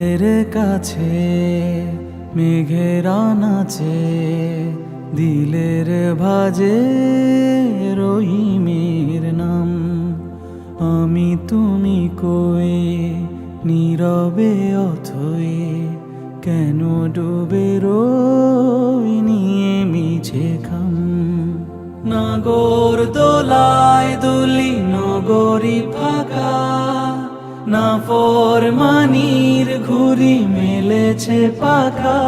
এর কাছে মেঘেরা নাচে দিলের ভাজে রহিমের নাম। আমি তুমি কই, নীরবে অথই কেন ডুবে রই নিয়ে মিছে খাম? নাগর দোলায় দুলি নগরী ফাঁকা না ফরমানির ঘুরি মেলেছে পাখা।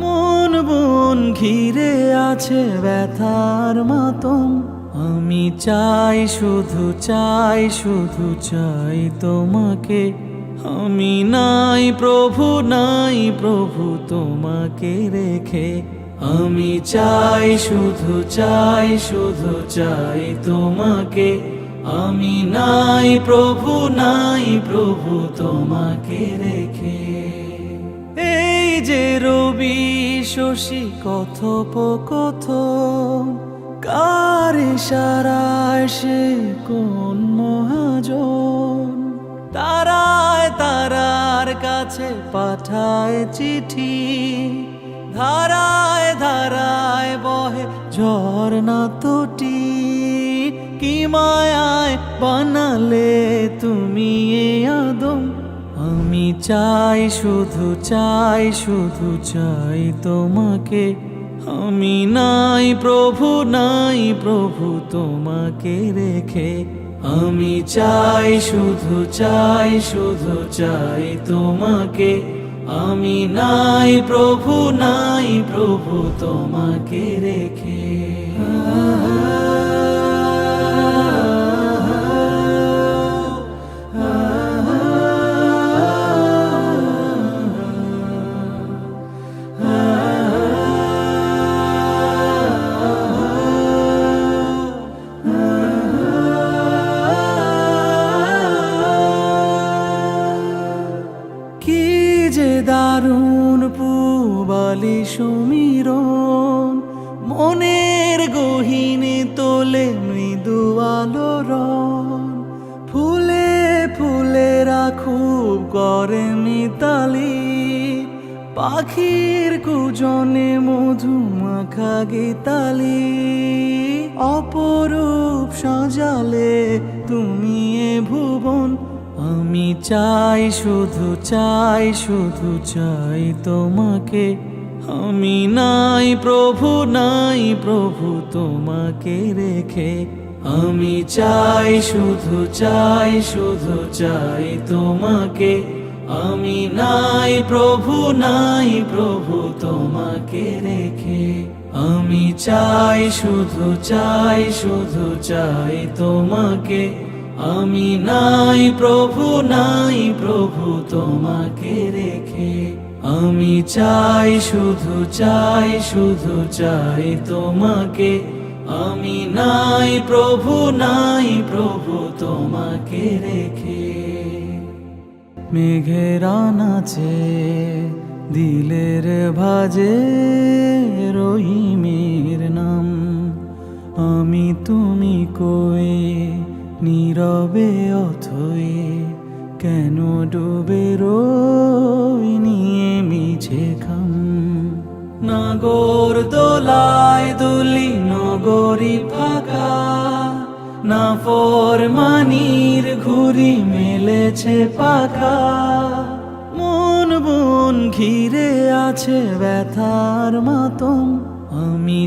মন বন ঘিরে আছে ব্যথার মাতম। আমি চাই শুধু চাই শুধু, চাই তোমাকে। আমি নাই প্রভু নাই প্রভু তোমাকে রেখে। আমি চাই শুধু চাই শুধু, চাই তোমাকে। আমি নাই প্রভু নাই প্রভু তোমাকে রেখে। এই যে রবি শশী কথোপকথ কার সারায় সে কোন মহাজন? তারায় তারার কাছে পাঠায় চিঠি, ধারায় ধারায় বহে ঝর্ণা তটি। কি মায়ায় বানালে তুমি এ আদম? আমি চাই, শুধু চাই শুধু চাই তোমাকে। আমি নাই, প্রভু নাই, প্রভু তোমাকে রেখে। আমি চাই, শুধু চাই শুধু চাই তোমাকে। আমি নাই, প্রভু নাই, প্রভু তোমাকে রেখে। পুবালি সমীরণ, মনের গহিনে তোলে মৃদু আলোড়ন। ফুলে ফুলে খুব করে মিতালি, পাখির কুজনে মধু মাখা গীতালি। অপরূপ সাজালে তুমি এ ভুবন, আমি চাই, শুধু চাই শুধু চাই তোমাকে। আমি নাই, প্রভু নাই, প্রভু তোমাকে রেখে। আমি চাই, শুধু চাই শুধু চাই তোমাকে। আমি নাই, প্রভু নাই, প্রভু তোমাকে রেখে। আমি চাই, শুধু চাই শুধু চাই তোমাকে। আমি নাই, প্রভু নাই, প্রভু তোমাকে রেখে। আমি চাই, শুধু চাই শুধু চাই তোমাকে। আমি নাই, প্রভু নাই, প্রভু তোমাকে রেখে। মেঘেরা নাচে দিলের ভাজে, রহিমের নাম। আমি তুমি কই, নীরবে অথই কেন ডুবে রই মিছে খাম নাগর দোলায় দুলি নগরী ফাঁকা। না ফর মানির ঘুরি মেলেছে পাখা। মন বন ঘিরে আছে ব্যথার মাতম। আমি